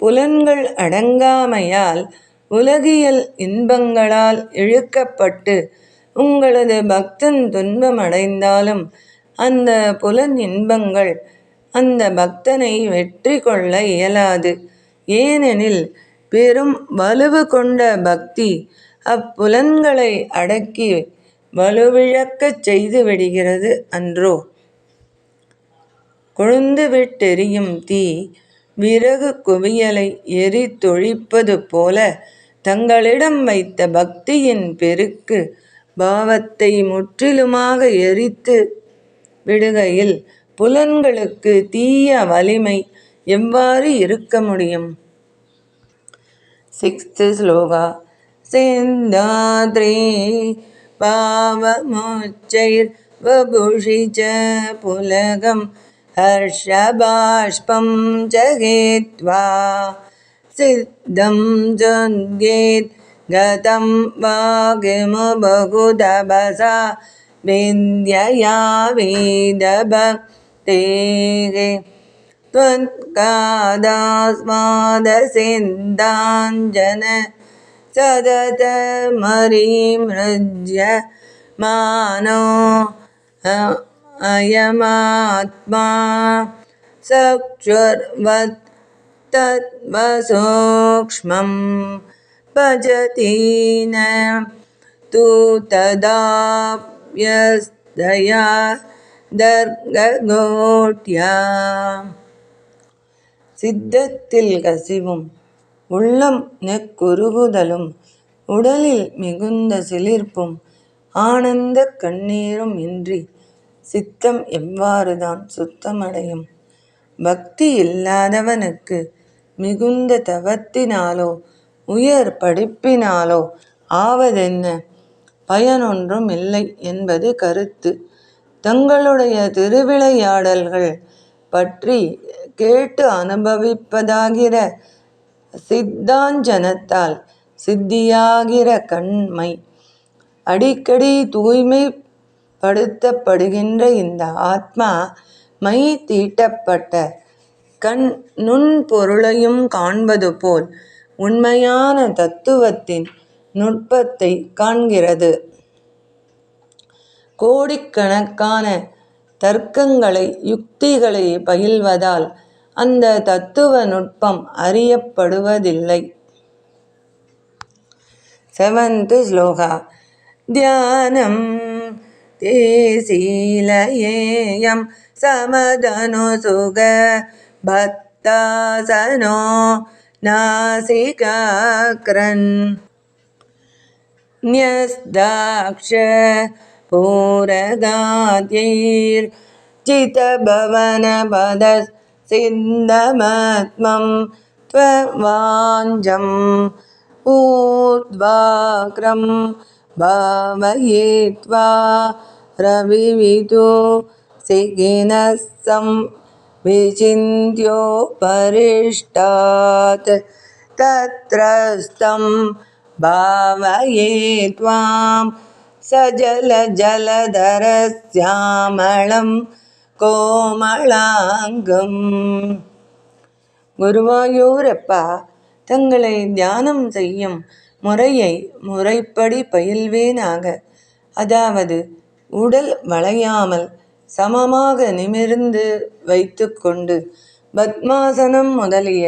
புலன்கள் அடங்காமையால் உலகியல் இன்பங்களால் இழுக்கப்பட்டு உங்களது பக்தன் துன்பம் அடைந்தாலும் அந்த புலன் இன்பங்கள் அந்த பக்தனை வெற்றி கொள்ள இயலாது. ஏனெனில் பெரும் வலுவு கொண்ட பக்தி அப்புலன்களை அடக்கி வலுவிழக்கச் செய்து விடுகிறது அன்றோ. கொழுந்துவிட்டெரியும் தீ விறகு குவியலை எரித்தொழிப்பது போல தங்களிடம் வைத்த பக்தியின் பெருக்கு பாவத்தை முற்றிலுமாக எரித்து விடுகையில் புலன்களுக்கு தீய வலிமை எவ்வாறு இருக்க முடியும்? சிக்ஸ்த் ஸ்லோகா. சிந்தாத்ரி பாவமோச்சைர் புலகம் हर्षबाष्पं जगेत्वा सिद्धं जङ्गेत् गतं वागिमुबहुदभसा विद्यया वेदभक्तेः त्वत्कादास्मादसिन्दाञ्जन सदतमरिमृज्य मानो अयमात्मा चक्षुर्वत् तद्वसूक्ष्मं भजति न तु तदाप्यस्तया தர்கோட்யா சித்தத்தில் கசிவும் உள்ளம் நெக்குருகுதலும் உடலில் மிகுந்த சிலிர்ப்பும் ஆனந்த கண்ணீரும் இன்றி சித்தம் எவ்வாறுதான் சுத்தமடையும்? பக்தி இல்லாதவனுக்கு மிகுந்த தவத்தினாலோ உயர் படிப்பினாலோ ஆவதென்ன? பயனொன்றும் இல்லை என்பது கருத்து. தங்களுடைய திருவிளையாடல்கள் பற்றி கேட்டு அனுபவிப்பதாகிற சித்தாஞ்சனத்தால் சித்தியாகிற கண்மை அடிக்கடி தூய்மை படுத்தப்படுகின்ற இந்த ஆத்மா மை தீட்டப்பட்ட கண் நுண் பொருளையும் காண்பது போல் உண்மையான தத்துவத்தின் நுட்பத்தை காண்கிறது. கோடிக்கணக்கான தர்க்கங்களை யுக்திகளை பயில்வதால் அந்த தத்துவ நுட்பம் அறியப்படுவதில்லை. செவன்த் ஸ்லோகா. தியானம். शीलयेयं समदनुसुग भक्तासनो नासिकाक्रन् न्यस्ताक्ष पुरगाद्यैर्चितभवनपदसिन्धमात्मं त्ववाञ्जम् ऊर्ध्वाक्रं भावयित्वा रविविदु सिगिनः सं विचिन्त्योपरिष्टात् तत्रस्तं भावये त्वां सजलजलधरश्यामलं கோமளாங்கம் குருவாயூரப்பா தங்களை தியானம் செய்யும் முறையை முறைப்படி பயில்வேனாக அதாவது உடல் வளையாமல் சமமாக நிமிர்ந்து வைத்துக்கொண்டு பத்மாசனம் முதலிய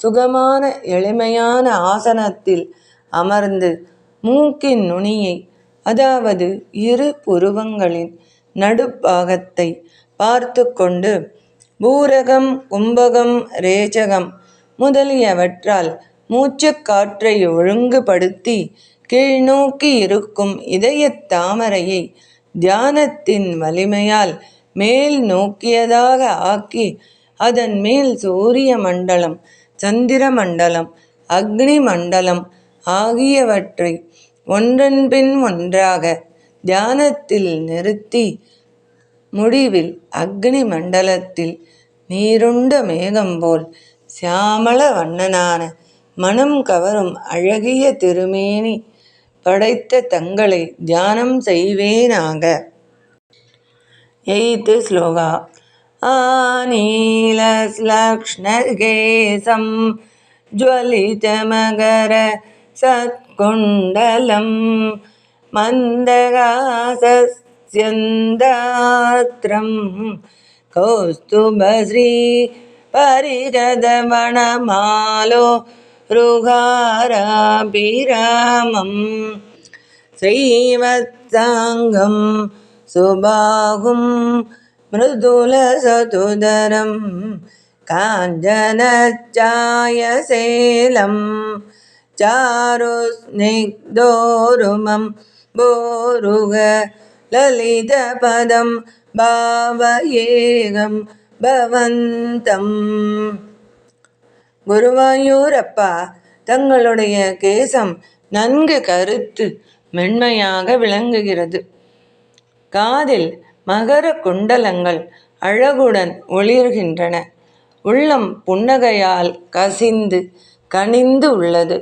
சுகமான எளிமையான ஆசனத்தில் அமர்ந்து மூக்கின் நுனியை அதாவது இரு புருவங்களின் நடுப்பாகத்தை பார்த்து கொண்டு பூரகம் கும்பகம் ரேச்சகம் முதலியவற்றால் மூச்சுக்காற்றை ஒழுங்குபடுத்தி கீழ்நோக்கி இருக்கும் இதய தாமரையை தியானத்தின் வலிமையால் மேல் நோக்கியதாக ஆக்கி அதன் மேல் சூரிய மண்டலம் சந்திர மண்டலம் அக்னி மண்டலம் ஆகியவற்றை ஒன்றன்பின் ஒன்றாக தியானத்தில் நிறுத்தி முடிவில் அக்னி மண்டலத்தில் நீருண்ட மேகம் போல் சியாமள வண்ணனான மனம் கவரும் அழகிய திருமேனி படைத்த தங்களை தியானம் செய்வேனாக எய்த்து ஸ்லோகா ஆனீலஸ்லக்ஷ்ணகேசம் ज्वलितमगर सत्कुण्डलं मन्दगासस्यन्दात्रं कौस्तुभश्री परिगदवणमालो रुगाराभिरामम् श्रीवत्साङ्गं सुबाहुं मृदुलसतुदरं काञ्चनचायशैलं चारुस्निग्धोरुमं बोरुग ललितपदं भावयेगं பவந்தம் குருவாயூரப்பா தங்களுடைய கேசம் நன்கு கருத்து மென்மையாக விளங்குகிறது. காதில் மகர குண்டலங்கள் அழகுடன் ஒளிர்கின்றன. உள்ளம் புன்னகையால் கசிந்து கனிந்து உள்ளது.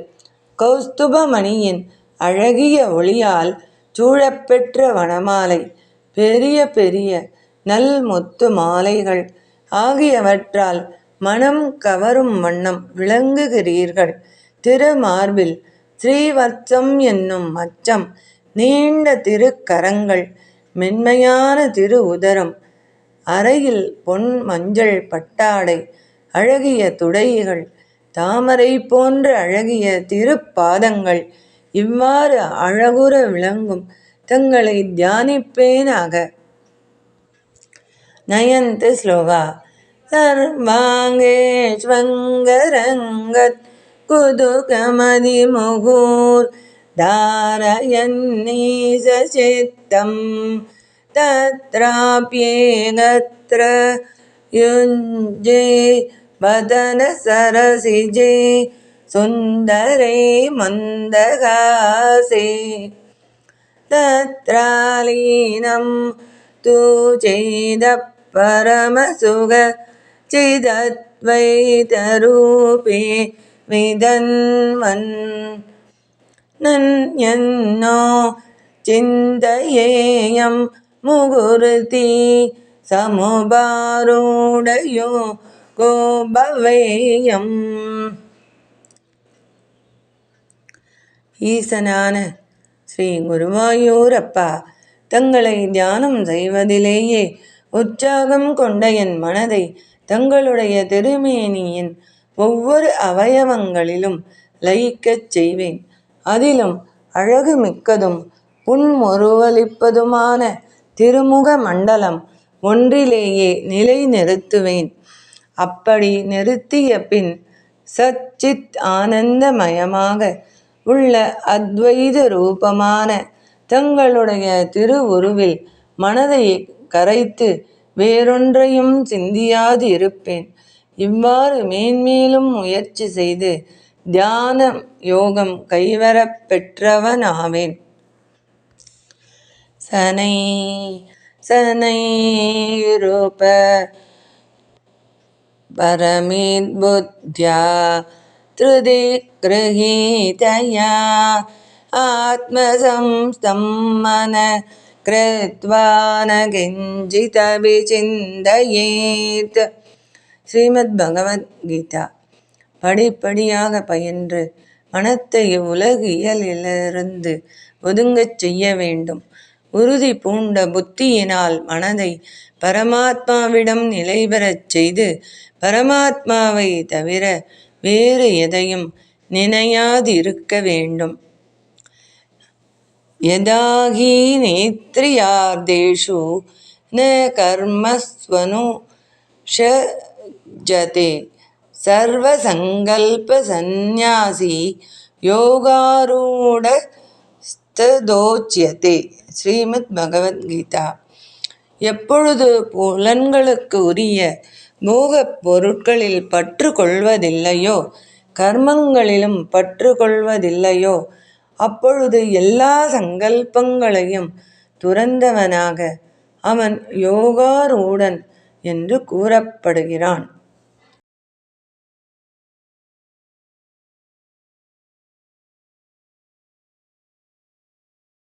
கௌஸ்துபமணியின் அழகிய ஒளியால் சூழப்பெற்ற வனமாலை பெரிய பெரிய நல் முத்து மாலைகள் ஆகியவற்றால் மனம் கவரும் வண்ணம் விளங்குகிறீர்கள். திருமார்பில் ஸ்ரீவத்சம் என்னும் மச்சம் நீண்ட திருக்கரங்கள் மென்மையான திரு உதரம் அறையில் பொன் மஞ்சள் பட்டாடை அழகிய துடைகள் தாமரை போன்ற அழகிய திருப்பாதங்கள் இவ்வாறு அழகுற விளங்கும். தங்களை தியானிப்பேனாக. நயந்து ஸ்லோகா. सर्वाङ्गेष्वङ्गरङ्गत् कुतुकमदिमुहुर् धारयन्नीशचित्तं तत्राप्येगत्र युञ्जे वदनसरसिजे सुन्दरे मन्दहासे तत्रालीनं तु चेदपरमसुग ಚಿದತ್ವೈತರೂಪಿ ವಿದನ್ವನ್ ನನ್ಯನ್ನೋ ಚಿಂತೆಯೇಯಂ ಮುಗುರುತಿ சமுபாரூடையோ கோபவேயம். ஈசனான ஸ்ரீ குருவாயூரப்பா தங்களை தியானம் செய்வதிலேயே உற்சாகம் கொண்ட என் மனதை தங்களுடைய திருமேனியின் ஒவ்வொரு அவயவங்களிலும் லயிக்கச் செய்வேன். அதிலும் அழகு மிக்கதும் புன்முறுவலிப்பதுமான திருமுக மண்டலம் ஒன்றிலேயே நிலை நிறுத்துவேன் அப்படி நிறுத்திய பின் சச்சித் ஆனந்தமயமாக உள்ள அத்வைத ரூபமான தங்களுடைய திருவுருவில் மனதை கரைத்து வேறொன்றையும் சிந்தியாது இருப்பேன் இவ்வாறு மேன்மேலும் முயற்சி செய்து தியான யோகம் கைவரப் பெற்றவனாவேன் சனை சனை ரூப परमिद्बुद्ध्या त्रिदि गृहीतया आत्मसंस्थं मन कृत्वा न किञ्चिदभिचिन्तयेत् ஸ்ரீமத் பகவத்கீதா படிப்படியாக பயின்று மனத்தை உலகியலிலிருந்து ஒதுங்கச் செய்ய வேண்டும் உறுதி பூண்ட புத்தியினால் மனதை பரமாத்மாவிடம் நிலைபெறச் செய்து பரமாத்மாவை தவிர வேறு எதையும் நினையாதிருக்க வேண்டும் யதாகி நேத்ரியார்தேஷு न கர்மஸ்வனு ஷஜதே सर्वसङ्कल्पसन्न्यासी யோகாரூடஸ்ததோச்யதே ஸ்ரீமத் பகவத்கீதா எப்பொழுது புலன்களுக்கு உரிய மோகப் பொருட்களில் பற்று கொள்வதில்லையோ கர்மங்களிலும் பற்று கொள்வதில்லையோ அப்பொழுது எல்லா சங்கல்பங்களையும் துறந்தவனாக அவன் யோகாரூடன் என்று கூறப்படுகிறான்.